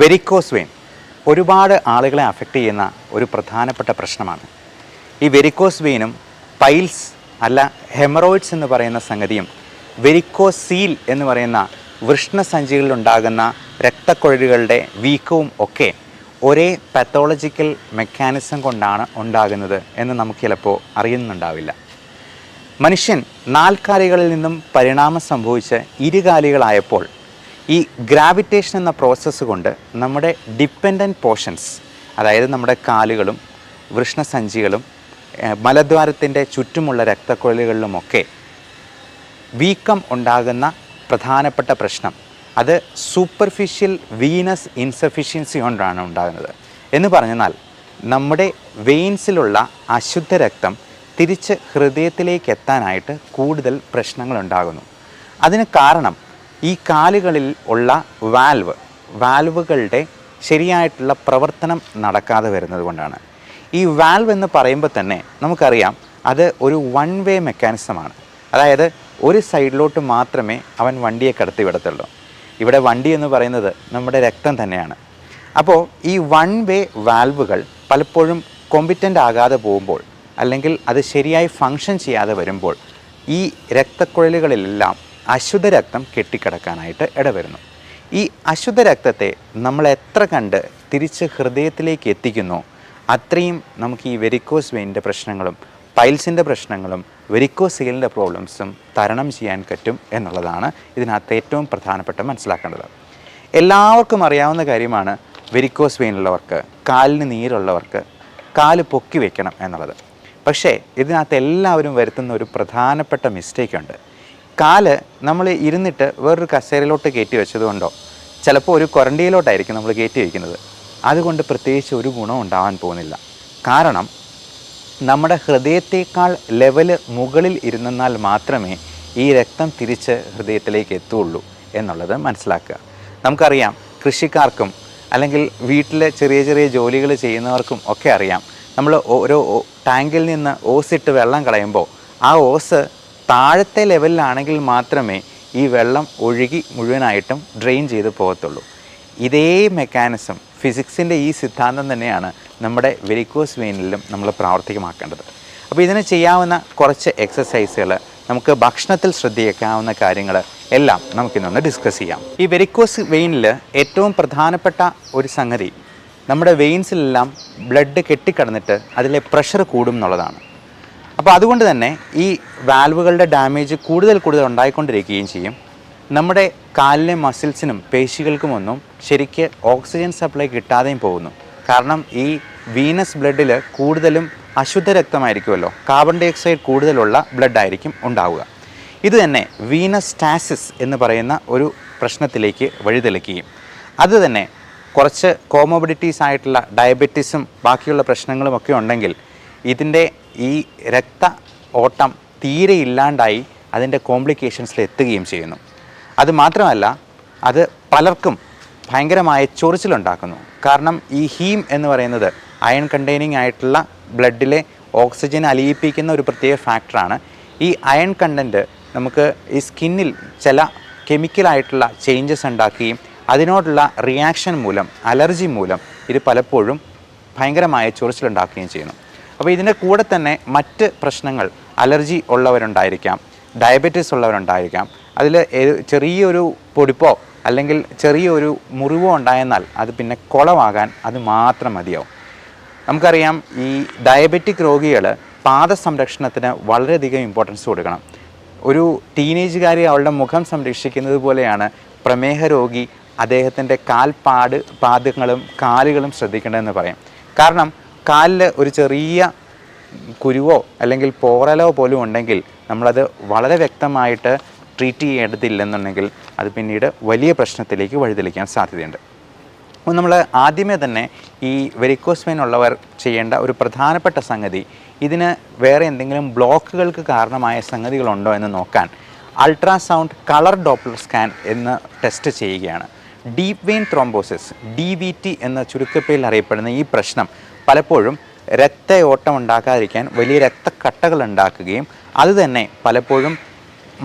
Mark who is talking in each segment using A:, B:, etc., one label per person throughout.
A: Varicose vein ഒരുപാട് ആളുകളെ affect ചെയ്യുന്ന ഒരു പ്രധാനപ്പെട്ട പ്രശ്നമാണ്. ഈ വെരിക്കോസ് വെയിനും പൈൽസ് അല്ല ഹെമറോയിഡ്സ് എന്ന് പറയുന്ന സംഗതിയും വെരിക്കോസ് സീൽ എന്ന് പറയുന്ന വൃഷ്ണസഞ്ചികളിലുണ്ടാകുന്ന രക്തക്കുഴലുകളുടെ വീക്കവും ഒക്കെ ഒരേ പാത്തോളജിക്കൽ മെക്കാനിസം കൊണ്ടാണ് ഉണ്ടാകുന്നത് എന്ന് നമുക്ക് ചിലപ്പോൾ അറിയുന്നുണ്ടാവില്ല. മനുഷ്യൻ നാൽക്കാലികളിൽ നിന്നും പരിണാമം സംഭവിച്ച് ഇരുകാലികളായപ്പോൾ ഈ ഗ്രാവിറ്റേഷൻ എന്ന പ്രോസസ്സ് കൊണ്ട് നമ്മുടെ ഡിപ്പെൻഡന്റ് പോർഷൻസ് അതായത് നമ്മുടെ കാലുകളും വൃഷ്ണസഞ്ചികളും മലദ്വാരത്തിന്റെ ചുറ്റുമുള്ള രക്തക്കൊഴലുകളിലുമൊക്കെ വീക്കം ഉണ്ടാകുന്ന പ്രധാനപ്പെട്ട പ്രശ്നം അത് സൂപ്പർഫിഷ്യൽ വീനസ് ഇൻസഫിഷ്യൻസി കൊണ്ടാണ് ഉണ്ടാകുന്നത്. എന്ന് പറഞ്ഞാൽ നമ്മുടെ വെയിൻസിലുള്ള അശുദ്ധ രക്തം തിരിച്ച് ഹൃദയത്തിലേക്ക് എത്താനായിട്ട് കൂടുതൽ പ്രശ്നങ്ങളുണ്ടാകുന്നു. അതിന് കാരണം ഈ കാലുകളിൽ ഉള്ള വാൽവ് വാൽവുകളുടെ ശരിയായിട്ടുള്ള പ്രവർത്തനം നടക്കാതെ വരുന്നത് കൊണ്ടാണ്. ഈ വാൽവ് എന്ന് പറയുമ്പോൾ തന്നെ നമുക്കറിയാം അത് ഒരു വൺ വേ മെക്കാനിസമാണ് അതായത് ഒരു സൈഡിലോട്ട് മാത്രമേ അവൻ വണ്ടിയെ കടത്തി വിടത്തുള്ളൂ. ഇവിടെ വണ്ടി എന്ന് പറയുന്നത് നമ്മുടെ രക്തം തന്നെയാണ്. അപ്പോൾ ഈ വൺ വേ വാൽവുകൾ പലപ്പോഴും കോമ്പിറ്റന്റ് ആകാതെ പോകുമ്പോൾ അല്ലെങ്കിൽ അത് ശരിയായി ഫങ്ഷൻ ചെയ്യാതെ വരുമ്പോൾ ഈ രക്തക്കുഴലുകളിലെല്ലാം അശുദ്ധ രക്തം കെട്ടിക്കിടക്കാനായിട്ട് ഇടവരുന്നു. ഈ അശുദ്ധ രക്തത്തെ നമ്മൾ എത്ര കണ്ട് തിരിച്ച് ഹൃദയത്തിലേക്ക് എത്തിക്കുന്നു അത്രയും നമുക്ക് ഈ വെരിക്കോസ് വെയിന്റെ പ്രശ്നങ്ങളും പൈൽസിന്റെ പ്രശ്നങ്ങളും വെരിക്കോസെയിലിന്റെ പ്രോബ്ലംസും തരണം ചെയ്യാൻ പറ്റും എന്നുള്ളതാണ് ഇതിനകത്ത് ഏറ്റവും പ്രധാനപ്പെട്ട മനസ്സിലാക്കേണ്ടത്. എല്ലാവർക്കും അറിയാവുന്ന കാര്യമാണ് വെരിക്കോസ് വെയിനുള്ളവർക്ക് കാലിന് നീരുള്ളവർക്ക് കാൽ പൊക്കി വെക്കണം എന്നുള്ളത്. പക്ഷേ ഇതിനകത്ത് എല്ലാവരും വരുത്തുന്ന ഒരു പ്രധാനപ്പെട്ട മിസ്റ്റേക്ക് ഉണ്ട്. കാൽ നമ്മൾ ഇരുന്നിട്ട് വേറൊരു കസേരയിലോട്ട് കയറ്റി വെച്ചതുകൊണ്ടോ ചിലപ്പോൾ ഒരു കൊരണ്ടിയിലോട്ടായിരിക്കും നമ്മൾ കയറ്റി വയ്ക്കുന്നത് അതുകൊണ്ട് പ്രത്യേകിച്ച് ഒരു ഗുണം ഉണ്ടാവാൻ പോകുന്നില്ല. കാരണം നമ്മുടെ ഹൃദയത്തേക്കാൾ ലെവൽ മുകളിൽ ഇരുന്നാൽ മാത്രമേ ഈ രക്തം തിരിച്ച് ഹൃദയത്തിലേക്ക് എത്തുള്ളൂ എന്നുള്ളത് മനസ്സിലാക്കുക. നമുക്കറിയാം കൃഷിക്കാർക്കും അല്ലെങ്കിൽ വീട്ടിലെ ചെറിയ ചെറിയ ജോലികൾ ചെയ്യുന്നവർക്കും ഒക്കെ അറിയാം. നമ്മൾ ഓരോ ടാങ്കിൽ നിന്ന് ഓസിട്ട് വെള്ളം കളയുമ്പോൾ ആ ഓസ് താഴത്തെ ലെവലിലാണെങ്കിൽ മാത്രമേ ഈ വെള്ളം ഒഴുകി മുഴുവനായിട്ടും ഡ്രെയിൻ ചെയ്ത് പോകത്തുള്ളൂ. ഇതേ മെക്കാനിസം ഫിസിക്സിന്റെ ഈ സിദ്ധാന്തം തന്നെയാണ് നമ്മുടെ വെരിക്കോസ് വെയിനിലും നമ്മൾ പ്രാവർത്തികമാക്കേണ്ടത്. അപ്പോൾ ഇതിന് ചെയ്യാവുന്ന കുറച്ച് എക്സസൈസുകൾ നമുക്ക് ഭക്ഷണത്തിൽ ശ്രദ്ധിക്കാവുന്ന കാര്യങ്ങൾ എല്ലാം നമുക്കിന്നൊന്ന് ഡിസ്കസ് ചെയ്യാം. ഈ വെരിക്കോസ് വെയിനിൽ ഏറ്റവും പ്രധാനപ്പെട്ട ഒരു സംഗതി നമ്മുടെ വെയിൻസിലെല്ലാം ബ്ലഡ് കെട്ടിക്കിടന്നിട്ട് അതിലെ പ്രഷർ കൂടും എന്നുള്ളതാണ്. അപ്പോൾ അതുകൊണ്ട് തന്നെ ഈ വാൽവുകളുടെ ഡാമേജ് കൂടുതൽ കൂടുതൽ ഉണ്ടായിക്കൊണ്ടിരിക്കുകയും ചെയ്യും. നമ്മുടെ കാലിലെ മസിൽസിനും പേശികൾക്കുമൊന്നും ശരിക്ക് ഓക്സിജൻ സപ്ലൈ കിട്ടാതെയും പോകുന്നു. കാരണം ഈ വീനസ് ബ്ലഡിൽ കൂടുതലും അശുദ്ധ രക്തമായിരിക്കുമല്ലോ. കാർബൺ ഡൈ ഓക്സൈഡ് കൂടുതലുള്ള ബ്ലഡ് ആയിരിക്കും ഉണ്ടാവുക. ഇത് തന്നെ വീനസ് സ്റ്റാസിസ് എന്ന് പറയുന്ന ഒരു പ്രശ്നത്തിലേക്ക് വഴിതെളിക്കുകയും. അത് തന്നെ കുറച്ച് കോമോബിഡിറ്റീസ് ആയിട്ടുള്ള ഡയബറ്റീസും ബാക്കിയുള്ള പ്രശ്നങ്ങളും ഒക്കെ ഉണ്ടെങ്കിൽ ഇതിന്റെ ഈ രക്ത ഓട്ടം തീരെ ഇല്ലാണ്ടായി അതിന്റെ കോംപ്ലിക്കേഷൻസിൽ എത്തുകയും ചെയ്യുന്നു. അത് മാത്രമല്ല അത് പലർക്കും ഭയങ്കരമായ ചൊറിച്ചിലുണ്ടാക്കുന്നു. കാരണം ഈ ഹീം എന്ന് പറയുന്നത് അയൺ കണ്ടെയ്നിങ് ആയിട്ടുള്ള ബ്ലഡിലെ ഓക്സിജൻ അലിയിപ്പിക്കുന്ന ഒരു പ്രത്യേക ഫാക്ടറാണ് ഈ അയൺ കണ്ടന്റ് നമുക്ക് ഈ സ്കിന്നിൽ ചില കെമിക്കലായിട്ടുള്ള ചേഞ്ചസ് ഉണ്ടാക്കുകയും അതിനോടുള്ള റിയാക്ഷൻ മൂലം അലർജി മൂലം ഇത് പലപ്പോഴും ഭയങ്കരമായ ചൊറിച്ചിലുണ്ടാക്കുകയും ചെയ്യുന്നു. അപ്പോൾ ഇതിന്റെ കൂടെ തന്നെ മറ്റ് പ്രശ്നങ്ങൾ അലർജി ഉള്ളവരുണ്ടായിരിക്കാം ഡയബറ്റീസ് ഉള്ളവരുണ്ടായിരിക്കാം. അതിൽ ചെറിയൊരു പൊടിപ്പോ അല്ലെങ്കിൽ ചെറിയൊരു മുറിവോ ഉണ്ടായെന്നാൽ അത് പിന്നെ കുളമാകാൻ അത് മാത്രം മതിയാവും. നമുക്കറിയാം ഈ ഡയബറ്റിക് രോഗികൾ പാദ സംരക്ഷണത്തിന് വളരെയധികം ഇമ്പോർട്ടൻസ് കൊടുക്കണം. ഒരു ടീനേജുകാരി അവളുടെ മുഖം സംരക്ഷിക്കുന്നത് പോലെയാണ് പ്രമേഹ രോഗി അദ്ദേഹത്തിന്റെ കാൽപാട് പാദങ്ങളും കാലുകളും ശ്രദ്ധിക്കേണ്ടതെന്ന് പറയും. കാരണം കാലിൽ ഒരു ചെറിയ കുരുവോ അല്ലെങ്കിൽ പോറലോ പോലും ഉണ്ടെങ്കിൽ നമ്മളത് വളരെ വ്യക്തമായിട്ട് ട്രീറ്റ് ചെയ്യേണ്ടതില്ലെന്നുണ്ടെങ്കിൽ അത് പിന്നീട് വലിയ പ്രശ്നത്തിലേക്ക് വഴിതെളിക്കാൻ സാധ്യതയുണ്ട്. അപ്പോൾ നമ്മൾ ആദ്യമേ തന്നെ ഈ വെരിക്കോസ് ഉള്ളവർ ചെയ്യേണ്ട ഒരു പ്രധാനപ്പെട്ട സംഗതി ഇതിന് വേറെ എന്തെങ്കിലും ബ്ലോക്കുകൾക്ക് കാരണമായ സംഗതികളുണ്ടോ എന്ന് നോക്കാൻ അൾട്രാസൗണ്ട് കളർ ഡോപ്ലർ സ്കാൻ എന്ന് ടെസ്റ്റ് ചെയ്യുകയാണ്. Deep vein thrombosis D V T എന്ന ചുരുക്കപ്പേരിൽ അറിയപ്പെടുന്ന ഈ പ്രശ്നം പലപ്പോഴും രക്തയോട്ടം ഉണ്ടാക്കാതിരിക്കാൻ വലിയ രക്തക്കട്ടകൾ ഉണ്ടാക്കുകയും അതുതന്നെ പലപ്പോഴും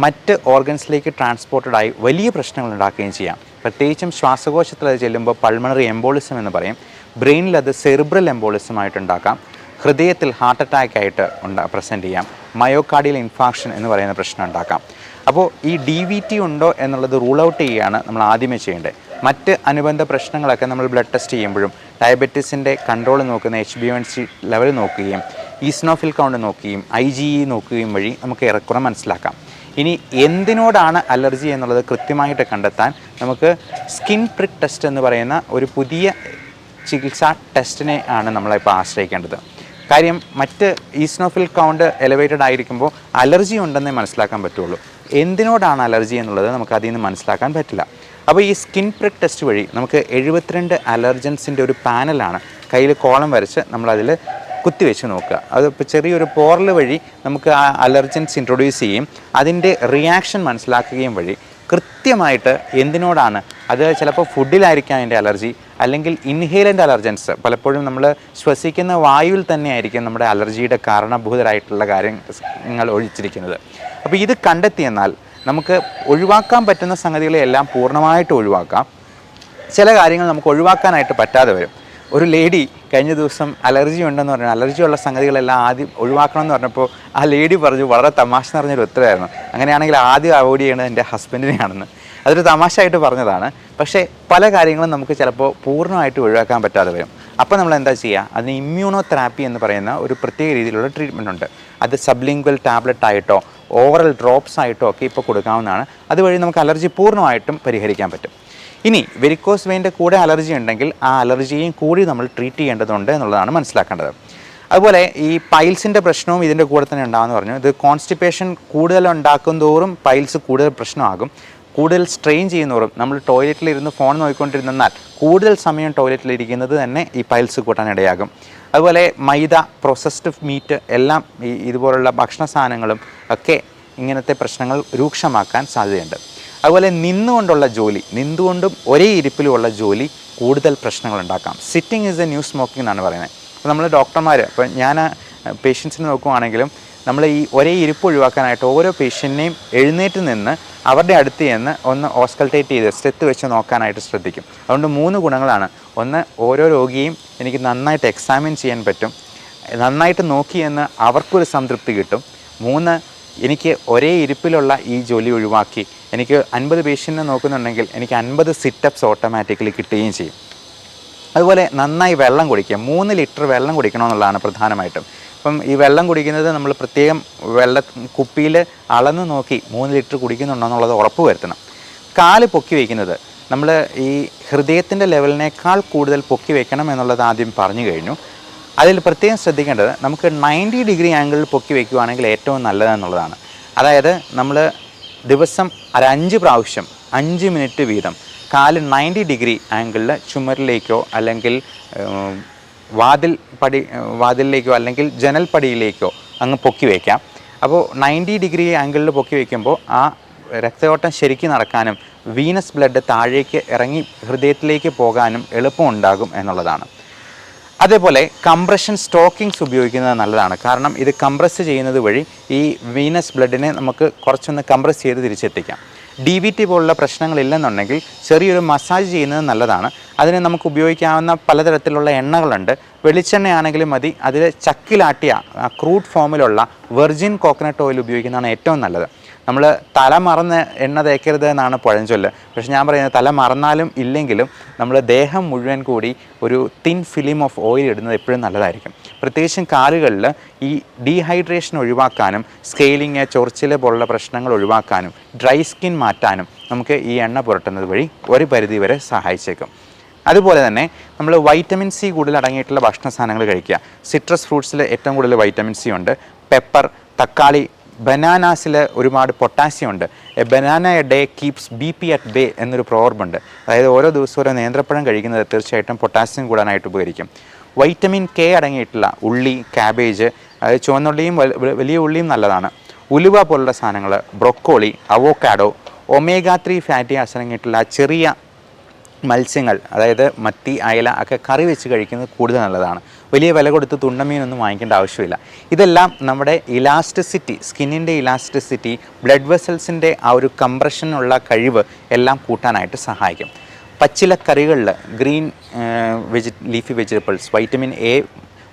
A: മറ്റ് ഓർഗൻസിലേക്ക് ട്രാൻസ്പോർട്ടഡായി വലിയ പ്രശ്നങ്ങൾ ഉണ്ടാക്കുകയും ചെയ്യാം. പ്രത്യേകിച്ചും ശ്വാസകോശത്തിൽ അത് ചെല്ലുമ്പോൾ പൾമണറി എംബോളിസം എന്ന് പറയും. ബ്രെയിനിൽ അത് സെറിബ്രൽ എംബോളിസം ആയിട്ടുണ്ടാക്കാം ഹൃദയത്തിൽ ഹാർട്ട് അറ്റാക്ക് ആയിട്ട് ഉണ്ടാ പ്രസന്റ് ചെയ്യാം. മയോകാർഡിയൽ ഇൻഫാക്ഷൻ എന്ന് പറയുന്ന പ്രശ്നം ഉണ്ടാക്കാം. അപ്പോൾ ഈ ഡി വി ടി ഉണ്ടോ എന്നുള്ളത് റൂൾ ഔട്ട് ചെയ്യുകയാണ് നമ്മൾ ആദ്യമേ ചെയ്യേണ്ടത്. മറ്റ് അനുബന്ധ പ്രശ്നങ്ങളൊക്കെ നമ്മൾ ബ്ലഡ് ടെസ്റ്റ് ചെയ്യുമ്പോഴും ഡയബറ്റീസിന്റെ കൺട്രോൾ നോക്കുന്ന H B one C level നോക്കുകയും ഈസ്നോഫിൽ കൗണ്ട് നോക്കുകയും ഐ ജി ഇ നോക്കുകയും വഴി നമുക്ക് ഏറെക്കുറെ മനസ്സിലാക്കാം. ഇനി എന്തിനോടാണ് അലർജി എന്നുള്ളത് കൃത്യമായിട്ട് കണ്ടെത്താൻ നമുക്ക് സ്കിൻ പ്രിക് ടെസ്റ്റ് എന്ന് പറയുന്ന ഒരു പുതിയ ചികിത്സാ ടെസ്റ്റിനെ ആണ് നമ്മളിപ്പോൾ ആശ്രയിക്കേണ്ടത്. കാര്യം മറ്റ് ഈസ്നോഫിൽ കൗണ്ട് എലിവേറ്റഡ് ആയിരിക്കുമ്പോൾ അലർജി ഉണ്ടെന്നേ മനസ്സിലാക്കാൻ പറ്റുള്ളൂ. എന്തിനോടാണ് അലർജി എന്നുള്ളത് നമുക്ക് അതിൽ നിന്ന് മനസ്സിലാക്കാൻ പറ്റില്ല. അപ്പോൾ ഈ സ്കിൻ പ്രിക് ടെസ്റ്റ് വഴി നമുക്ക് എഴുപത്തിരണ്ട് അലർജൻസിന്റെ ഒരു പാനലാണ് കയ്യിൽ കോളം വരച്ച് നമ്മളതിൽ കുത്തിവെച്ച് നോക്കുക. അത് ഇപ്പോൾ ചെറിയൊരു പോറൽ വഴി നമുക്ക് ആ അലർജൻസ് ഇൻട്രൊഡ്യൂസ് ചെയ്യും. അതിന്റെ റിയാക്ഷൻ മനസ്സിലാക്കുകയും വഴി കൃത്യമായിട്ട് എന്തിനോടാണ്? അത് ചിലപ്പോൾ ഫുഡിലായിരിക്കാം അതിന്റെ അലർജി അല്ലെങ്കിൽ ഇൻഹേലന്റ് അലർജൻസ്. പലപ്പോഴും നമ്മൾ ശ്വസിക്കുന്ന വായുവിൽ തന്നെയായിരിക്കും നമ്മുടെ അലർജിയുടെ കാരണഭൂതരായിട്ടുള്ള കാര്യങ്ങൾ ഒഴിച്ചിരിക്കുന്നത്. അപ്പോൾ ഇത് കണ്ടെത്തിയെന്നാൽ നമുക്ക് ഒഴിവാക്കാൻ പറ്റുന്ന സംഗതികളെ എല്ലാം പൂർണമായിട്ട് ഒഴിവാക്കാം. ചില കാര്യങ്ങൾ നമുക്ക് ഒഴിവാക്കാനായിട്ട് പറ്റാതെ വരും. ഒരു ലേഡി കഴിഞ്ഞ ദിവസം അലർജി ഉണ്ടെന്ന് പറഞ്ഞു അലർജി ഉള്ള സംഗതികളെല്ലാം ആദ്യം ഒഴിവാക്കണം എന്ന് പറഞ്ഞപ്പോൾ ആ ലേഡി പറഞ്ഞു വളരെ തമാശ നിറഞ്ഞൊരു ഉത്തരമായിരുന്നു അങ്ങനെയാണെങ്കിൽ ആദ്യം അവോയ്ഡ് ചെയ്യേണ്ടത് എന്റെ ഹസ്ബൻഡിനെയാണെന്ന്. അതൊരു തമാശയായിട്ട് പറഞ്ഞതാണ്. പക്ഷേ പല കാര്യങ്ങളും നമുക്ക് ചിലപ്പോൾ പൂർണമായിട്ട് ഒഴിവാക്കാൻ പറ്റാതെ വരും. അപ്പോൾ നമ്മൾ എന്താ ചെയ്യുക? അതിന് ഇമ്മ്യൂണോ തെറാപ്പി എന്ന് പറയുന്ന ഒരു പ്രത്യേക രീതിയിലുള്ള ട്രീറ്റ്മെന്റ് ഉണ്ട് അത് സബ്ലിംഗ്വൽ ടാബ്ലറ്റ് ആയിട്ടോ ഓവറൽ ഡ്രോപ്സ് ആയിട്ടോ ഒക്കെ ഇപ്പോൾ കൊടുക്കാവുന്നതാണ്. അതുവഴി നമുക്ക് അലർജി പൂർണമായിട്ടും പരിഹരിക്കാൻ പറ്റും. ഇനി വെരിക്കോസ് വെയിന്റെ കൂടെ അലർജി ഉണ്ടെങ്കിൽ ആ അലർജിയും കൂടി നമ്മൾ ട്രീറ്റ് ചെയ്യേണ്ടതുണ്ട് എന്നുള്ളതാണ് മനസ്സിലാക്കേണ്ടത്. അതുപോലെ ഈ പൈൽസിന്റെ പ്രശ്നവും ഇതിന്റെ കൂടെ തന്നെ ഉണ്ടാകുമെന്ന് പറഞ്ഞു. ഇത് കോൺസ്റ്റിപ്പേഷൻ കൂടുതൽ ഉണ്ടാക്കും തോറും പൈൽസ് കൂടുതൽ പ്രശ്നമാകും. കൂടുതൽ സ്ട്രെയിൻ ചെയ്യുന്നവരും നമ്മൾ ടോയ്ലറ്റിൽ ഇരുന്ന് ഫോൺ നോക്കിക്കൊണ്ടിരുന്നാൽ കൂടുതൽ സമയം ടോയ്ലറ്റിലിരിക്കുന്നത് തന്നെ ഈ പൈൽസ് കൂട്ടാൻ ഇടയാകും. അതുപോലെ മൈദ പ്രോസസ്ഡ് മീറ്റ് എല്ലാം ഈ ഇതുപോലുള്ള ഭക്ഷണ സാധനങ്ങളും ഒക്കെ ഇങ്ങനത്തെ പ്രശ്നങ്ങൾ രൂക്ഷമാക്കാൻ സാധ്യതയുണ്ട്. അതുപോലെ നിന്നുകൊണ്ടുള്ള ജോലി നിന്നുകൊണ്ടും ഒരേ ഇരിപ്പിലുമുള്ള ജോലി കൂടുതൽ പ്രശ്നങ്ങൾ ഉണ്ടാക്കാം. Sitting is a new smoking എന്നാണ് പറയുന്നത്. അപ്പോൾ നമ്മൾ ഡോക്ടർമാർ ഇപ്പോൾ ഞാൻ പേഷ്യൻസിന് നോക്കുവാണെങ്കിലും നമ്മൾ ഈ ഒരേ ഇരിപ്പ് ഒഴിവാക്കാനായിട്ട് ഓരോ പേഷ്യന്റിനെയും എഴുന്നേറ്റ് നിന്ന് അവരുടെ അടുത്ത് ചെന്ന് ഒന്ന് ഓസ്കൾട്ടേറ്റ് ചെയ്ത് സ്റ്റെത്ത് വെച്ച് നോക്കാനായിട്ട് ശ്രദ്ധിക്കും. അതുകൊണ്ട് മൂന്ന് ഗുണങ്ങളാണ്. ഒന്ന് ഓരോ രോഗിയെയും എനിക്ക് നന്നായിട്ട് എക്സാമിൻ ചെയ്യാൻ പറ്റും. നന്നായിട്ട് നോക്കിയെന്ന് അവർക്കൊരു സംതൃപ്തി കിട്ടും. മൂന്ന് എനിക്ക് ഒരേ ഇരിപ്പിലുള്ള ഈ ജോലി ഒഴിവാക്കി എനിക്ക് അൻപത് പേഷ്യന്റിനെ നോക്കുന്നുണ്ടെങ്കിൽ എനിക്ക് അൻപത് സിറ്റപ്സ് ഓട്ടോമാറ്റിക്കലി കിട്ടുകയും ചെയ്യും. അതുപോലെ നന്നായി വെള്ളം കുടിക്കുക. മൂന്ന് ലിറ്റർ വെള്ളം കുടിക്കണമെന്നുള്ളതാണ് പ്രധാനമായിട്ടും. അപ്പം ഈ വെള്ളം കുടിക്കുന്നത് നമ്മൾ പ്രത്യേകം വെള്ള കുപ്പിയിൽ അളന്ന് നോക്കി മൂന്ന് ലിറ്റർ കുടിക്കുന്നുണ്ടോ എന്നുള്ളത് ഉറപ്പ് വരുത്തണം. കാൽ പൊക്കി വയ്ക്കുന്നത് നമ്മൾ ഈ ഹൃദയത്തിന്റെ ലെവലിനേക്കാൾ കൂടുതൽ പൊക്കി വയ്ക്കണം എന്നുള്ളത് ആദ്യം പറഞ്ഞു കഴിഞ്ഞു. അതിൽ പ്രത്യേകം ശ്രദ്ധിക്കേണ്ടത് നമുക്ക് നയന്റി ഡിഗ്രി ആംഗിളിൽ പൊക്കി വയ്ക്കുകയാണെങ്കിൽ ഏറ്റവും നല്ലതെന്നുള്ളതാണ്. അതായത് നമ്മൾ ദിവസം ഒരഞ്ച് പ്രാവശ്യം അഞ്ച് മിനിറ്റ് വീതം കാൽ നയന്റി ഡിഗ്രി ആംഗിളിൽ ചുമരിലേക്കോ അല്ലെങ്കിൽ വാതിൽ പടി വാതിലിലേക്കോ അല്ലെങ്കിൽ ജനൽ പടിയിലേക്കോ അങ്ങ് പൊക്കി വയ്ക്കാം അപ്പോൾ നയന്റി ഡിഗ്രി ആംഗിളിൽ പൊക്കി വയ്ക്കുമ്പോൾ ആ രക്തയോട്ടം ശരിക്കും നടക്കാനും വീനസ് ബ്ലഡ് താഴേക്ക് ഇറങ്ങി ഹൃദയത്തിലേക്ക് പോകാനും എളുപ്പമുണ്ടാകും എന്നുള്ളതാണ്. അതേപോലെ കംപ്രഷൻ സ്റ്റോക്കിങ്സ് ഉപയോഗിക്കുന്നത് നല്ലതാണ്. കാരണം ഇത് കംപ്രസ് ചെയ്യുന്നത് വഴി ഈ വീനസ് ബ്ലഡിനെ നമുക്ക് കുറച്ചൊന്ന് കംപ്രസ് ചെയ്ത് തിരിച്ചെത്തിക്കാം. ഡി വി ടി പോലുള്ള പ്രശ്നങ്ങളില്ലെന്നുണ്ടെങ്കിൽ ചെറിയൊരു മസാജ് ചെയ്യുന്നത് നല്ലതാണ്. അതിന് നമുക്ക് ഉപയോഗിക്കാവുന്ന പലതരത്തിലുള്ള എണ്ണകളുണ്ട്. വെളിച്ചെണ്ണയാണെങ്കിലും മതി. അതിൽ ചക്കിലാട്ടിയ ക്രൂഡ് ഫോമിലുള്ള വെർജിൻ കോക്കനട്ട് ഓയിൽ ഉപയോഗിക്കുന്നതാണ് ഏറ്റവും നല്ലത്. നമ്മൾ തല മറന്ന് എണ്ണ തേക്കരുത് എന്നാണ് പഴഞ്ചൊല്ല്. പക്ഷെ ഞാൻ പറയുന്നത് തല മറന്നാലും ഇല്ലെങ്കിലും നമ്മൾ ദേഹം മുഴുവൻ കൂടി ഒരു തിൻ ഫിലിം ഓഫ് ഓയിൽ ഇടുന്നത് എപ്പോഴും നല്ലതായിരിക്കും. പ്രത്യേകിച്ചും കാലുകളിൽ ഈ ഡീഹൈഡ്രേഷൻ ഒഴിവാക്കാനും സ്കെയിലിങ് ചൊറിച്ചിൽ പോലുള്ള പ്രശ്നങ്ങൾ ഒഴിവാക്കാനും ഡ്രൈ സ്കിൻ മാറ്റാനും നമുക്ക് ഈ എണ്ണ പുരട്ടുന്നത് വഴി ഒരു പരിധി വരെ സഹായിച്ചേക്കും. അതുപോലെ തന്നെ നമ്മൾ വൈറ്റമിൻ സി കൂടുതൽ അടങ്ങിയിട്ടുള്ള ഭക്ഷണ സാധനങ്ങൾ കഴിക്കുക. സിട്രസ് ഫ്രൂട്ട്സിൽ ഏറ്റവും കൂടുതൽ വൈറ്റമിൻ സി ഉണ്ട്. പെപ്പർ തക്കാളി ബനാനാസിൽ ഒരുപാട് പൊട്ടാസ്യം ഉണ്ട്. A banana a day keeps B P at bay എന്നൊരു പ്രോവർബുണ്ട് അതായത് ഓരോ ദിവസവും ഓരോ നേന്ത്രപ്പഴം കഴിക്കുന്നത് തീർച്ചയായിട്ടും പൊട്ടാസ്യം കൂടാനായിട്ട് ഉപകരിക്കും. വൈറ്റമിൻ കെ അടങ്ങിയിട്ടുള്ള ഉള്ളി കാബേജ് അതായത് ചുവന്നുള്ളിയും വലിയ ഉള്ളിയും നല്ലതാണ്. ഉലുവ പോലുള്ള സാധനങ്ങൾ broccoli avocado omega three fatty acid അടങ്ങിയിട്ടുള്ള ചെറിയ മത്സ്യങ്ങൾ അതായത് മത്തി അയല ഒക്കെ കറി വെച്ച് കഴിക്കുന്നത് കൂടുതൽ നല്ലതാണ്. വലിയ വില കൊടുത്ത് തുണ്ടമീനൊന്നും വാങ്ങിക്കേണ്ട ആവശ്യമില്ല. ഇതെല്ലാം നമ്മുടെ ഇലാസ്റ്റിസിറ്റി സ്കിന്നിന്റെ ഇലാസ്റ്റിസിറ്റി ബ്ലഡ് വെസൽസിന്റെ ആ ഒരു കംപ്രഷനുള്ള കഴിവ് എല്ലാം കൂട്ടാനായിട്ട് സഹായിക്കും. പച്ചിലക്കറികളിൽ green veggie leafy vegetables vitamin A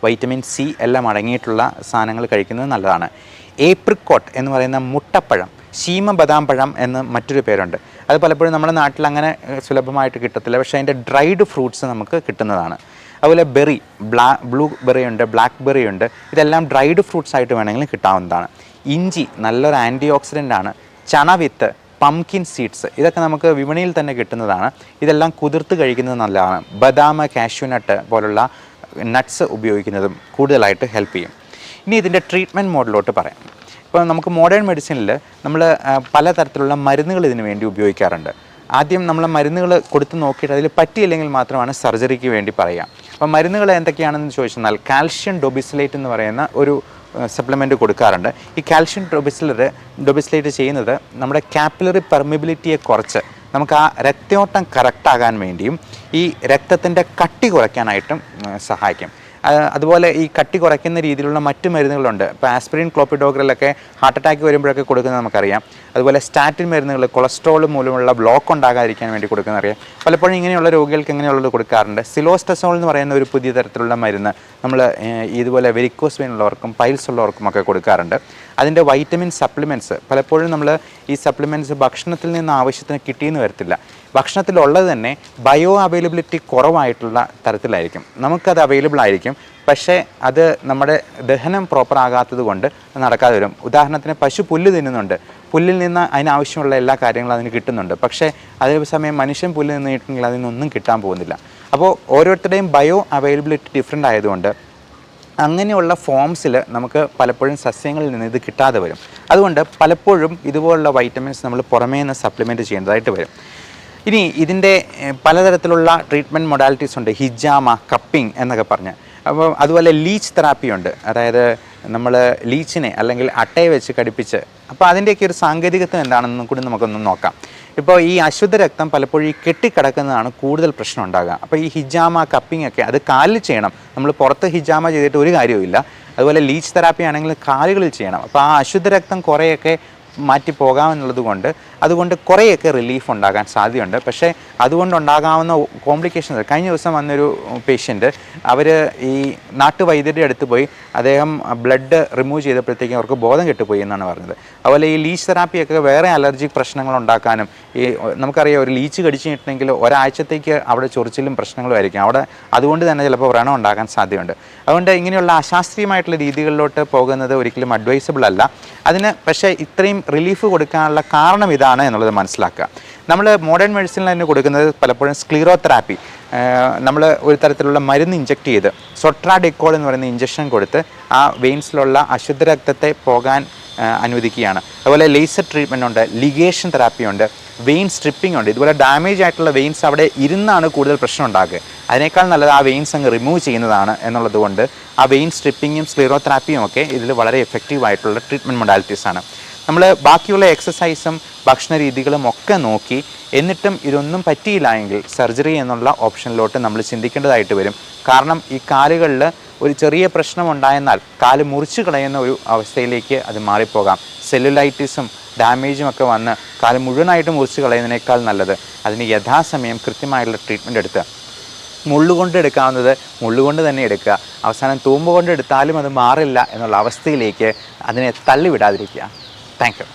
A: vitamin C എല്ലാം അടങ്ങിയിട്ടുള്ള സാധനങ്ങൾ കഴിക്കുന്നത് നല്ലതാണ്. ഏപ്രിക്കോട്ട് എന്ന് പറയുന്ന മുട്ടപ്പഴം ശീമ ബദാം പഴം എന്ന് മറ്റൊരു പേരുണ്ട്. അത് പലപ്പോഴും നമ്മുടെ നാട്ടിൽ അങ്ങനെ സുലഭമായിട്ട് കിട്ടത്തില്ല. പക്ഷേ അതിന്റെ ഡ്രൈഡ് ഫ്രൂട്ട്സ് നമുക്ക് കിട്ടുന്നതാണ്. അതുപോലെ ബെറി ബ്ലാ ബ്ലൂ ബെറി ഉണ്ട് ബ്ലാക്ക് ബെറി ഉണ്ട് ഇതെല്ലാം ഡ്രൈഡ് ഫ്രൂട്ട്സ് ആയിട്ട് വേണമെങ്കിലും കിട്ടാവുന്നതാണ്. ഇഞ്ചി നല്ലൊരു ആന്റി ഓക്സിഡന്റ് ആണ് ചണവിത്ത് പംകിൻ സീഡ്സ് ഇതൊക്കെ നമുക്ക് വിപണിയിൽ തന്നെ കിട്ടുന്നതാണ്. ഇതെല്ലാം കുതിർത്ത് കഴിക്കുന്നത് നല്ലതാണ്. ബദാം കാഷ്യൂനട്ട് പോലുള്ള നട്ട്സ് ഉപയോഗിക്കുന്നതും കൂടുതലായിട്ട് ഹെൽപ്പ് ചെയ്യും. ഇനി ഇതിന്റെ ട്രീറ്റ്മെന്റ് മോഡിലോട്ട് പറയാം. ഇപ്പോൾ നമുക്ക് മോഡേൺ മെഡിസിനിൽ നമ്മൾ പലതരത്തിലുള്ള മരുന്നുകൾ ഇതിന് വേണ്ടി ഉപയോഗിക്കാറുണ്ട്. ആദ്യം നമ്മൾ മരുന്നുകൾ കൊടുത്ത് നോക്കിയിട്ട് അതിൽ പറ്റിയില്ലെങ്കിൽ മാത്രമാണ് സർജറിക്ക് വേണ്ടി പറയുക. അപ്പോൾ മരുന്നുകൾ എന്തൊക്കെയാണെന്ന് ചോദിച്ചെന്നാൽ കാൽഷ്യം ഡൊബിസിലേറ്റ് എന്ന് പറയുന്ന ഒരു സപ്ലിമെന്റ് കൊടുക്കാറുണ്ട്. ഈ കാൽഷ്യം ഡൊബിസിലറ് ഡൊബിസിലേറ്റ് ചെയ്യുന്നത് നമ്മുടെ കാപ്പിലറി പെർമിബിലിറ്റിയെ കുറച്ച് നമുക്ക് ആ രക്തയോട്ടം കറക്റ്റാകാൻ വേണ്ടിയും ഈ രക്തത്തിന്റെ കട്ടി കുറയ്ക്കാനായിട്ടും സഹായിക്കും. അതുപോലെ ഈ കട്ടി കുറയ്ക്കുന്ന രീതിയിലുള്ള മറ്റു മരുന്നുകളുണ്ട്. ഇപ്പോൾ ആസ്പിരിൻ ക്ലോപ്പിഡോഗ്രലൊക്കെ ഹാർട്ട് അറ്റാക്ക് വരുമ്പോഴൊക്കെ കൊടുക്കുന്നത് നമുക്കറിയാം. അതുപോലെ സ്റ്റാറ്റിൻ മരുന്നുകൾ കൊളസ്ട്രോൾ മൂലമുള്ള ബ്ലോക്ക് ഉണ്ടാകാതിരിക്കാൻ വേണ്ടി കൊടുക്കുന്ന അറിയാം. പലപ്പോഴും ഇങ്ങനെയുള്ള രോഗികൾക്ക് ഇങ്ങനെയുള്ളത് കൊടുക്കാറുണ്ട്. സിലോസ്റ്റസോൾ എന്ന് പറയുന്ന ഒരു പുതിയ തരത്തിലുള്ള മരുന്ന് നമ്മൾ ഇതുപോലെ വെരിക്കോസ് വെയിൻ ഉള്ളവർക്കും പൈൽസ് ഉള്ളവർക്കും ഒക്കെ കൊടുക്കാറുണ്ട്. അതിന്റെ വൈറ്റമിൻ സപ്ലിമെന്റ്സ് പലപ്പോഴും നമ്മൾ ഈ സപ്ലിമെന്റ്സ് ഭക്ഷണത്തിൽ നിന്ന് ആവശ്യത്തിന് കിട്ടിയെന്ന് വരത്തില്ല. ഭക്ഷണത്തിലുള്ളത് തന്നെ ബയോ അവൈലബിലിറ്റി കുറവായിട്ടുള്ള തരത്തിലായിരിക്കും. നമുക്കത് അവൈലബിൾ ആയിരിക്കും. പക്ഷേ അത് നമ്മുടെ ദഹനം പ്രോപ്പർ ആകാത്തത് കൊണ്ട് നടക്കാതെ വരും. ഉദാഹരണത്തിന് പശു പുല്ല് തിന്നുന്നുണ്ട്. പുല്ലിൽ നിന്ന് അതിനാവശ്യമുള്ള എല്ലാ കാര്യങ്ങളും അതിന് കിട്ടുന്നുണ്ട്. പക്ഷേ അതേ സമയം മനുഷ്യൻ പുല്ല് നിന്നിട്ടുണ്ടെങ്കിൽ അതിനൊന്നും കിട്ടാൻ പോകുന്നില്ല. അപ്പോൾ ഓരോരുത്തരുടെയും ബയോ അവൈലബിലിറ്റി ഡിഫറെന്റ് ആയതുകൊണ്ട് അങ്ങനെയുള്ള ഫോംസിൽ നമുക്ക് പലപ്പോഴും സസ്യങ്ങളിൽ നിന്ന് ഇത് കിട്ടാതെ വരും. അതുകൊണ്ട് പലപ്പോഴും ഇതുപോലുള്ള വൈറ്റമിൻസ് നമ്മൾ പുറമേ നിന്ന് സപ്ലിമെന്റ് ചെയ്യേണ്ടതായിട്ട് വരും. ഇനി ഇതിന്റെ പലതരത്തിലുള്ള ട്രീറ്റ്മെന്റ് മൊഡാലിറ്റീസ് ഉണ്ട്. ഹിജാമ കപ്പിംഗ് എന്നൊക്കെ പറഞ്ഞ്. അപ്പോൾ അതുപോലെ ലീച്ച് തെറാപ്പി ഉണ്ട്. അതായത് നമ്മൾ ലീച്ചിനെ അല്ലെങ്കിൽ അട്ടയെ വെച്ച് കടിപ്പിച്ച്. അപ്പോൾ അതിന്റെയൊക്കെ ഒരു സാങ്കേതികത്വം എന്താണെന്നും കൂടി നമുക്കൊന്ന് നോക്കാം. ഇപ്പോൾ ഈ അശുദ്ധ രക്തം പലപ്പോഴും ഈ കെട്ടിക്കിടക്കുന്നതാണ് കൂടുതൽ പ്രശ്നം ഉണ്ടാകുക. അപ്പോൾ ഈ ഹിജാമ കപ്പിംഗ് ഒക്കെ അത് കാലിൽ ചെയ്യണം. നമ്മൾ പുറത്ത് ഹിജാമ ചെയ്തിട്ട് ഒരു കാര്യവുമില്ല. അതുപോലെ ലീച്ച് തെറാപ്പി ആണെങ്കിൽ കാലുകളിൽ ചെയ്യണം. അപ്പോൾ ആ അശുദ്ധ രക്തം കുറേയൊക്കെ മാറ്റി പോകാമെന്നുള്ളത് കൊണ്ട് അതുകൊണ്ട് കുറേയൊക്കെ റിലീഫ് ഉണ്ടാകാൻ സാധ്യതയുണ്ട്. പക്ഷേ അതുകൊണ്ടുണ്ടാകാവുന്ന കോംപ്ലിക്കേഷൻസ് കഴിഞ്ഞ ദിവസം വന്നൊരു പേഷ്യന്റ് അവർ ഈ നാട്ടുവൈദ്യരുടെ അടുത്ത് പോയി അദ്ദേഹം ബ്ലഡ് റിമൂവ് ചെയ്തപ്പോഴത്തേക്കും അവർക്ക് ബോധം കെട്ടുപോയി എന്നാണ് പറഞ്ഞത്. അതുപോലെ ഈ ലീച്ച് തെറാപ്പിയൊക്കെ വേറെ അലർജിക് പ്രശ്നങ്ങൾ ഉണ്ടാക്കാനും ഈ നമുക്കറിയാം ഒരു ലീച്ച് കടിച്ചു കിട്ടണമെങ്കിൽ ഒരാഴ്ചത്തേക്ക് അവിടെ ചൊറിച്ചിലും പ്രശ്നങ്ങളും ആയിരിക്കും. അവിടെ അതുകൊണ്ട് തന്നെ ചിലപ്പോൾ വ്രണം ഉണ്ടാകാൻ സാധ്യതയുണ്ട്. അതുകൊണ്ട് ഇങ്ങനെയുള്ള അശാസ്ത്രീയമായിട്ടുള്ള രീതികളിലോട്ട് പോകുന്നത് ഒരിക്കലും അഡ്വൈസബിൾ അല്ല. അതിന് പക്ഷേ ഇത്രയും റിലീഫ് കൊടുക്കാനുള്ള കാരണം ഇതാണ് എന്നുള്ളത് മനസ്സിലാക്കുക. നമ്മൾ മോഡേൺ മെഡിസിനിൽ തന്നെ കൊടുക്കുന്നത് പലപ്പോഴും സ്ക്ലീറോതെറാപ്പി നമ്മൾ ഒരു തരത്തിലുള്ള മരുന്ന് ഇഞ്ചെക്ട് ചെയ്ത് സൊട്രാഡിക്കോൾ എന്ന് പറയുന്ന ഇഞ്ചക്ഷൻ കൊടുത്ത് ആ വെയിൻസിലുള്ള അശുദ്ധ രക്തത്തെ പോകാൻ അനുവദിക്കുകയാണ്. അതുപോലെ ലേസർ ട്രീറ്റ്മെന്റ് ഉണ്ട് ലിഗേഷൻ തെറാപ്പി ഉണ്ട് വെയിൻ സ്ട്രിപ്പിംഗ് ഉണ്ട്. ഇതുപോലെ ഡാമേജ് ആയിട്ടുള്ള വെയിൻസ് അവിടെ ഇരുന്നാണ് കൂടുതൽ പ്രശ്നം ഉണ്ടാക്കുക അതിനേക്കാൾ നല്ലത് ആ വെയിൻസ് അങ്ങ് റിമൂവ് ചെയ്യുന്നതാണ് എന്നുള്ളത് കൊണ്ട് ആ വെയിൻ സ്ട്രിപ്പിങ്ങും സ്ക്ലീറോതെറാപ്പിയും ഒക്കെ ഇതിൽ വളരെ എഫക്റ്റീവ് ആയിട്ടുള്ള ട്രീറ്റ്മെന്റ് മൊഡാലിറ്റീസാണ് നമ്മൾ ബാക്കിയുള്ള എക്സസൈസും ഭക്ഷണ രീതികളും ഒക്കെ നോക്കി എന്നിട്ടും ഇതൊന്നും പറ്റിയില്ല എങ്കിൽ സർജറി എന്നുള്ള ഓപ്ഷനിലോട്ട് നമ്മൾ ചിന്തിക്കേണ്ടതായിട്ട് വരും. കാരണം ഈ കാലുകളിൽ ഒരു ചെറിയ പ്രശ്നം ഉണ്ടായെന്നാൽ കാൽ മുറിച്ച് കളയുന്ന ഒരു അവസ്ഥയിലേക്ക് അത് മാറിപ്പോകാം. സെല്ലുലൈറ്റിസും ഡാമേജും ഒക്കെ വന്ന് കാൽ മുഴുവനായിട്ട് മുറിച്ച് കളയുന്നതിനേക്കാൾ നല്ലത് അതിന് യഥാസമയം കൃത്യമായുള്ള ട്രീറ്റ്മെന്റ് എടുത്ത് മുള്ളുകൊണ്ട് എടുക്കാവുന്നത് മുള്ളുകൊണ്ട് തന്നെ എടുക്കുക. അവസാനം തൂമ്പ് കൊണ്ട് എടുത്താലും അത് മാറില്ല എന്നുള്ള അവസ്ഥയിലേക്ക് അതിനെ തള്ളിവിടാതിരിക്കുക. Thank you